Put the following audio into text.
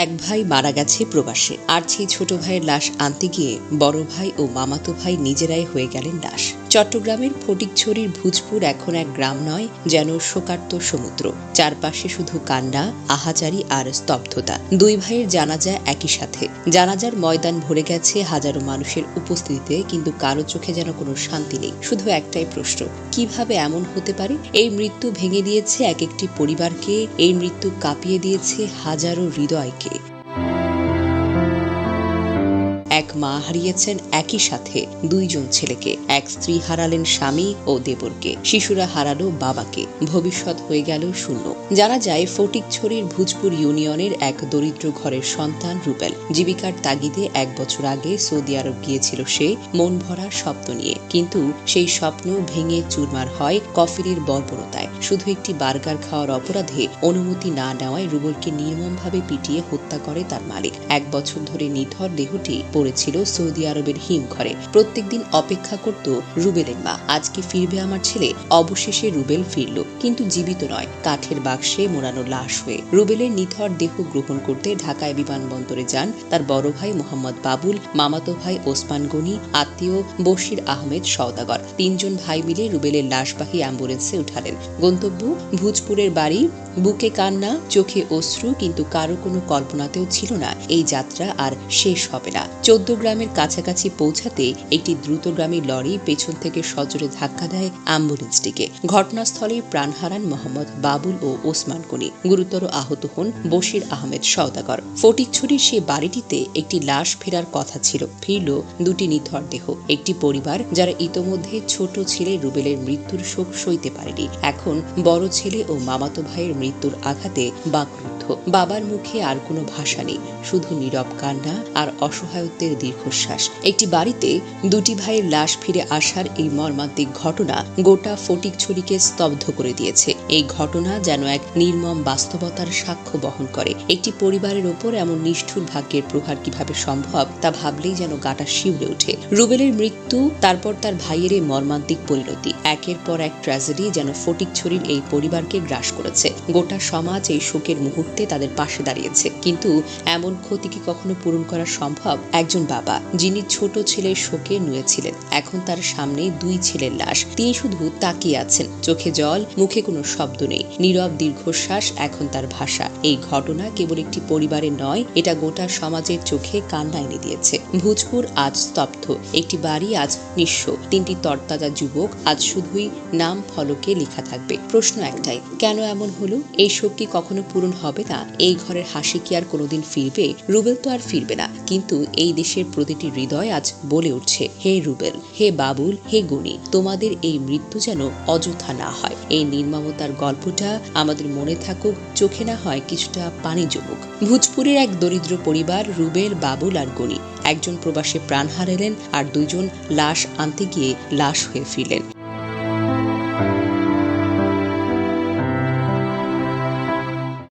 এক ভাই মারা গেছে প্রবাসে। আর সেই ছোট ভাইয়ের লাশ আনতে গিয়ে বড় ভাই ও মামাতো ভাই নিজেরাই হয়ে গেলেন লাশ। চট্টগ্রামের ফটিকছড়ির ভুজপুর এখন এক গ্রাম নয়, যেন শোকার্ত সমুদ্র। চারপাশে শুধু কান্না, আহাজারি আর স্তব্ধতা। দুই ভাইয়ের জানাজা একই সাথে। জানাজার ময়দান ভরে গেছে হাজারো মানুষের উপস্থিতিতে, কিন্তু কারও চোখে যেন কোনো শান্তি নেই। শুধু একটাই প্রশ্ন, কীভাবে এমন হতে পারে? এই মৃত্যু ভেঙে দিয়েছে এক একটি পরিবারকে, এই মৃত্যু কাঁপিয়ে দিয়েছে হাজারো হৃদয়কে। মা হারিয়েছেন একই সাথে দুইজন ছেলেকে। এক স্ত্রী হারালেন স্বামী ও দেবরকে। শিশুরা হারালো বাবাকে। ভবিষ্যৎ হয়ে গেল শূন্য। জানা যায়, ফটিকছড়ির ভুজপুর ইউনিয়নের এক দরিদ্র ঘরের সন্তান রুবেল। জীবিকার তাগিদে এক বছর আগে সৌদি আরব গিয়েছিল সে মন ভরা স্বপ্ন নিয়ে। কিন্তু সেই স্বপ্ন ভেঙে চুরমার হয় কফিলের বর্বরতায়। শুধু একটি বার্গার খাওয়ার অপরাধে অনুমতি না নেওয়ায় রুবেলকে নির্মমভাবে পিটিয়ে হত্যা করে তার মালিক। এক বছর ধরে নিথর দেহটি পড়েছিল সৌদি আরবের হিমঘরে। প্রত্যেকদিন অপেক্ষা করত রুবেলের মা। আজকে ফিরবে আমার ছেলে, অবশেষে রুবেল ফিরল, কিন্তু জীবিত নয়। কাঠের বাক্সে মোড়ানো লাশ হয়ে রুবেলের নিথর দেহ গ্রহণ করতে ঢাকায় বিমানবন্দরে যান তার বড় ভাই মোহাম্মদ বাবুল, মামাতো ভাই ওসমান গনি, আত্মীয় বশির আহমেদ সওদাগর। তিনজন ভাই মিলে রুবেলের লাশবাহী অ্যাম্বুলেন্সে উঠালেন। গন্তব্য ভুজপুরের বাড়ি। বুকে কান্না, চোখে অশ্রু, কিন্তু কারও কোনো কল্পনাতেও ছিল না। এই যাত্রা আর শেষ হবে না। চোদ্দ গ্রামের কাছাকাছি পৌঁছাতে একটি দ্রুতগামী লরি পেছন থেকে সজোরে ধাক্কা দেয় অ্যাম্বুলেন্সটিকে। ঘটনাস্থলে প্রাণ হারান মোহাম্মদ বাবুল ও ওসমান গনি। গুরুতর আহত হন বশির আহমেদ সওদাগর। ফটিকছড়ির সে বাড়িটিতে একটি লাশ ফেরার কথা ছিল। ফিরল দুটি নিথর দেহ। একটি পরিবার যারা ইতোমধ্যে ছোট ছেলে রুবেলের মৃত্যুর শোক সইতে পারেনি। এখন বড় ছেলে ও মামাতো ভাইয়ের মৃত্যুর আঘাতে বাকরুদ্ধ। বাবার মুখে আর কোনো ভাষা নেই, শুধু নীরব কান্না আর অসহায়ত্বের দীর্ঘশ্বাস। একটি বাড়িতে দুটি ভাইয়ের লাশ ফিরে আসার এই মর্মান্তিক ঘটনা গোটা ফটিকছড়িকে স্তব্ধ করে দিয়েছে। এই ঘটনা যেন এক নির্মম বাস্তবতার সাক্ষ্য বহন করে। একটি পরিবারের ওপর এমন নিষ্ঠুর ভাগ্যের প্রহার কীভাবে সম্ভব, তা ভাবলেই যেন গাটা শিউরে ওঠে। রুবেলের মৃত্যু, তারপর তার ভাইয়ের এই মর্মান্তিক পরিণতি। একের পর এক ট্র্যাজেডি যেন ফটিকছড়ির এই পরিবারকে গ্রাস করেছে। গোটা সমাজ এই শোকের মুহূর্তে তাদের পাশে দাঁড়িয়েছে। কিন্তু এমন ক্ষতি কি কখনো পূরণ করা সম্ভব? একজন বাবা, যিনি ছোট ছেলের শোকে নুয়েছিলেন, এখন তার সামনে দুই ছেলের লাশ। তিনি শুধু তাকিয়ে আছেন, চোখে জল, মুখে কোনো শব্দ নেই। নীরব দীর্ঘশ্বাস এখন তার ভাষা। এই ঘটনা কেবল একটি পরিবারের নয়, এটা গোটা সমাজের চোখে কান্না এনে দিয়েছে। ভোজপুর আজ স্তব্ধ, একটি বাড়ি আজ নিঃস্ব, তিনটি তরতাজা যুবক আজ শুধুই নাম ফলকে লেখা থাকবে। প্রশ্ন একটাই, কেন এমন হলো? এই শোক কি কখনো পূরণ হবে? না এই ঘরের হাসি কি আর কোনোদিন ফিরবে? রুবেল তো আর ফিরবে না। কিন্তু এই দেশের প্রতিটি হৃদয় আজ বলে উঠছে, হে রুবেল, হে বাবুল, হে গুণী, তোমাদের এই মৃত্যু যেন অযথা না হয়। এই নির্মমতার গল্পটা আমাদের মনে থাকুক, চোখে না হয় কিছুটা পানি জমুক। ভোজপুরের এক দরিদ্র পরিবার রুবেল, বাবুল আর গুণী, একজন প্রবাসে প্রাণ হারালেন আর দুইজন লাশ আনতে গিয়ে লাশ হয়ে ফিরলেন।